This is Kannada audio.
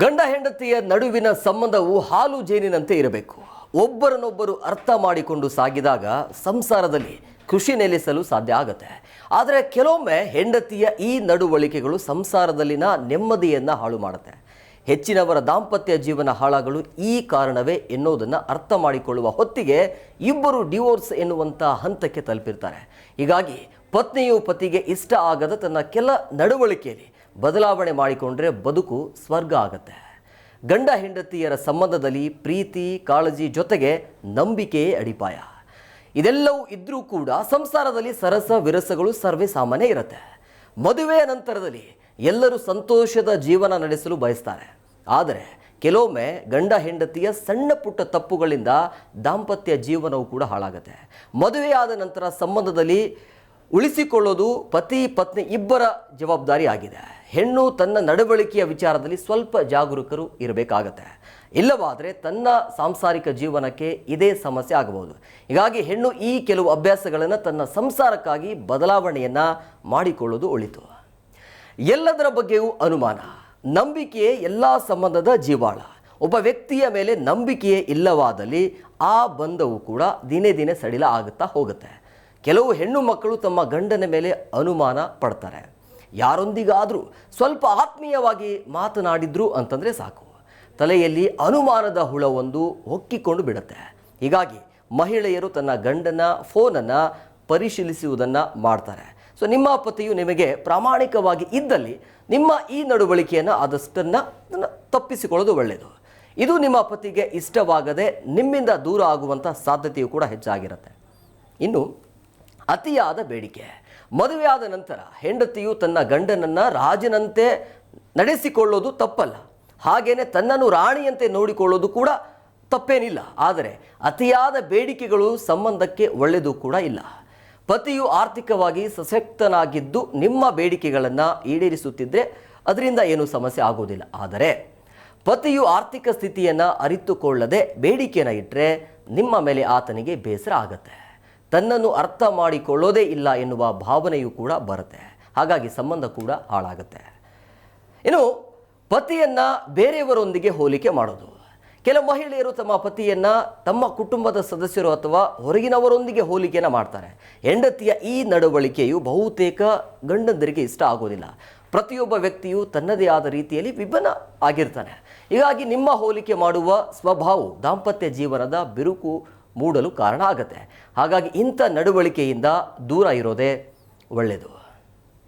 ಗಂಡ ಹೆಂಡತಿಯ ನಡುವಿನ ಸಂಬಂಧವು ಹಾಲು ಜೇನಿನಂತೆ ಇರಬೇಕು. ಒಬ್ಬರನ್ನೊಬ್ಬರು ಅರ್ಥ ಮಾಡಿಕೊಂಡು ಸಾಗಿದಾಗ ಸಂಸಾರದಲ್ಲಿ ಖುಷಿ ನೆಲೆಸಲು ಸಾಧ್ಯ ಆಗುತ್ತೆ. ಆದರೆ ಕೆಲವೊಮ್ಮೆ ಹೆಂಡತಿಯ ಈ ನಡವಳಿಕೆಗಳು ಸಂಸಾರದಲ್ಲಿನ ನೆಮ್ಮದಿಯನ್ನು ಹಾಳು ಮಾಡುತ್ತೆ. ಹೆಚ್ಚಿನವರ ದಾಂಪತ್ಯ ಜೀವನ ಹಾಳಾಗಲು ಈ ಕಾರಣವೇ ಎನ್ನುವುದನ್ನು ಅರ್ಥ ಮಾಡಿಕೊಳ್ಳುವ ಹೊತ್ತಿಗೆ ಇಬ್ಬರು ಡಿವೋರ್ಸ್ ಎನ್ನುವಂಥ ಹಂತಕ್ಕೆ ತಲುಪಿರ್ತಾರೆ. ಹೀಗಾಗಿ ಪತ್ನಿಯು ಪತಿಗೆ ಇಷ್ಟ ಆಗದ ತನ್ನ ಕೆಲ ನಡವಳಿಕೆಯಲ್ಲಿ ಬದಲಾವಣೆ ಮಾಡಿಕೊಂಡ್ರೆ ಬದುಕು ಸ್ವರ್ಗ ಆಗತ್ತೆ. ಗಂಡ ಹೆಂಡತಿಯರ ಸಂಬಂಧದಲ್ಲಿ ಪ್ರೀತಿ, ಕಾಳಜಿ ಜೊತೆಗೆ ನಂಬಿಕೆಯೇ ಅಡಿಪಾಯ. ಇದೆಲ್ಲವೂ ಇದ್ದರೂ ಕೂಡ ಸಂಸಾರದಲ್ಲಿ ಸರಸ ವಿರಸಗಳು ಸರ್ವೇ ಸಾಮಾನ್ಯ ಇರುತ್ತೆ. ಮದುವೆಯ ನಂತರದಲ್ಲಿ ಎಲ್ಲರೂ ಸಂತೋಷದ ಜೀವನ ನಡೆಸಲು ಬಯಸ್ತಾರೆ. ಆದರೆ ಕೆಲವೊಮ್ಮೆ ಗಂಡ ಹೆಂಡತಿಯ ಸಣ್ಣ ಪುಟ್ಟ ತಪ್ಪುಗಳಿಂದ ದಾಂಪತ್ಯ ಜೀವನವು ಕೂಡ ಹಾಳಾಗುತ್ತೆ. ಮದುವೆಯಾದ ನಂತರ ಸಂಬಂಧದಲ್ಲಿ ಉಳಿಸಿಕೊಳ್ಳೋದು ಪತಿ, ಪತ್ನಿ ಇಬ್ಬರ ಜವಾಬ್ದಾರಿ ಆಗಿದೆ. ಹೆಣ್ಣು ತನ್ನ ನಡವಳಿಕೆಯ ವಿಚಾರದಲ್ಲಿ ಸ್ವಲ್ಪ ಜಾಗರೂಕರು ಇರಬೇಕಾಗತ್ತೆ. ಇಲ್ಲವಾದರೆ ತನ್ನ ಸಾಂಸಾರಿಕ ಜೀವನಕ್ಕೆ ಇದೇ ಸಮಸ್ಯೆ ಆಗಬಹುದು. ಹೀಗಾಗಿ ಹೆಣ್ಣು ಈ ಕೆಲವು ಅಭ್ಯಾಸಗಳನ್ನು ತನ್ನ ಸಂಸಾರಕ್ಕಾಗಿ ಬದಲಾವಣೆಯನ್ನು ಮಾಡಿಕೊಳ್ಳೋದು ಒಳಿತು. ಎಲ್ಲದರ ಬಗ್ಗೆಯೂ ಅನುಮಾನ. ನಂಬಿಕೆಯೇ ಎಲ್ಲ ಸಂಬಂಧದ ಜೀವಾಳ. ಒಬ್ಬ ವ್ಯಕ್ತಿಯ ಮೇಲೆ ನಂಬಿಕೆಯೇ ಇಲ್ಲವಾದಲ್ಲಿ ಆ ಬಂಧವು ಕೂಡ ದಿನೇ ದಿನೇ ಸಡಿಲ ಆಗುತ್ತಾ ಹೋಗುತ್ತೆ. ಕೆಲವು ಹೆಣ್ಣು ಮಕ್ಕಳು ತಮ್ಮ ಗಂಡನ ಮೇಲೆ ಅನುಮಾನ ಪಡ್ತಾರೆ. ಯಾರೊಂದಿಗಾದರೂ ಸ್ವಲ್ಪ ಆತ್ಮೀಯವಾಗಿ ಮಾತನಾಡಿದ್ರು ಅಂತಂದರೆ ಸಾಕು. ತಲೆಯಲ್ಲಿ ಅನುಮಾನದ ಹುಳವೊಂದು ಹೊಕ್ಕಿಕೊಂಡು ಬಿಡುತ್ತೆ. ಹೀಗಾಗಿ ಮಹಿಳೆಯರು ತನ್ನ ಗಂಡನ ಫೋನನ್ನು ಪರಿಶೀಲಿಸುವುದನ್ನು ಮಾಡ್ತಾರೆ. ಸೊ ನಿಮ್ಮ ಪತಿಯು ನಿಮಗೆ ಪ್ರಾಮಾಣಿಕವಾಗಿ ಇದ್ದಲ್ಲಿ ನಿಮ್ಮ ಈ ನಡವಳಿಕೆಯನ್ನು ಆದಷ್ಟನ್ನು ತಪ್ಪಿಸಿಕೊಳ್ಳೋದು ಒಳ್ಳೆಯದು ಇದು ನಿಮ್ಮ ಪತಿಗೆ ಇಷ್ಟವಾಗದೆ ನಿಮ್ಮಿಂದ ದೂರ ಆಗುವಂಥ ಸಾಧ್ಯತೆಯು ಕೂಡ ಹೆಚ್ಚಾಗಿರುತ್ತೆ. ಇನ್ನು ಅತಿಯಾದ ಬೇಡಿಕೆ. ಮದುವೆಯಾದ ನಂತರ ಹೆಂಡತಿಯು ತನ್ನ ಗಂಡನನ್ನು ರಾಜನಂತೆ ನಡೆಸಿಕೊಳ್ಳೋದು ತಪ್ಪಲ್ಲ. ಹಾಗೆಯೇ ತನ್ನನ್ನು ರಾಣಿಯಂತೆ ನೋಡಿಕೊಳ್ಳೋದು ಕೂಡ ತಪ್ಪೇನಿಲ್ಲ. ಆದರೆ ಅತಿಯಾದ ಬೇಡಿಕೆಗಳು ಸಂಬಂಧಕ್ಕೆ ಒಳ್ಳೆಯದು ಕೂಡ ಇಲ್ಲ. ಪತಿಯು ಆರ್ಥಿಕವಾಗಿ ಸಶಕ್ತನಾಗಿದ್ದು ನಿಮ್ಮ ಬೇಡಿಕೆಗಳನ್ನು ಈಡೇರಿಸುತ್ತಿದ್ದರೆ ಅದರಿಂದ ಏನೂ ಸಮಸ್ಯೆ ಆಗೋದಿಲ್ಲ. ಆದರೆ ಪತಿಯು ಆರ್ಥಿಕ ಸ್ಥಿತಿಯನ್ನು ಅರಿತುಕೊಳ್ಳದೆ ಬೇಡಿಕೆಯನ್ನು ಇಟ್ಟರೆ ನಿಮ್ಮ ಮೇಲೆ ಆತನಿಗೆ ಬೇಸರ ಆಗತ್ತೆ. ತನ್ನನ್ನು ಅರ್ಥ ಮಾಡಿಕೊಳ್ಳೋದೇ ಇಲ್ಲ ಎನ್ನುವ ಭಾವನೆಯೂ ಕೂಡ ಬರುತ್ತೆ. ಹಾಗಾಗಿ ಸಂಬಂಧ ಕೂಡ ಹಾಳಾಗುತ್ತೆ. ಇನ್ನು ಪತಿಯನ್ನು ಬೇರೆಯವರೊಂದಿಗೆ ಹೋಲಿಕೆ ಮಾಡೋದು. ಕೆಲವು ಮಹಿಳೆಯರು ತಮ್ಮ ಪತಿಯನ್ನು ತಮ್ಮ ಕುಟುಂಬದ ಸದಸ್ಯರು ಅಥವಾ ಹೊರಗಿನವರೊಂದಿಗೆ ಹೋಲಿಕೆಯನ್ನು ಮಾಡ್ತಾರೆ. ಹೆಂಡತಿಯ ಈ ನಡವಳಿಕೆಯು ಬಹುತೇಕ ಗಂಡಂದರಿಗೆ ಇಷ್ಟ ಆಗೋದಿಲ್ಲ. ಪ್ರತಿಯೊಬ್ಬ ವ್ಯಕ್ತಿಯು ತನ್ನದೇ ಆದ ರೀತಿಯಲ್ಲಿ ವಿಭಿನ್ನ ಆಗಿರ್ತಾನೆ. ಹೀಗಾಗಿ ನಿಮ್ಮ ಹೋಲಿಕೆ ಮಾಡುವ ಸ್ವಭಾವವು ದಾಂಪತ್ಯ ಜೀವನದ ಬಿರುಕು ಮೂಡಲು ಕಾರಣ ಆಗುತ್ತೆ. ಹಾಗಾಗಿ ಇಂಥ ನಡವಳಿಕೆಯಿಂದ ದೂರ ಇರೋದೇ ಒಳ್ಳೆಯದು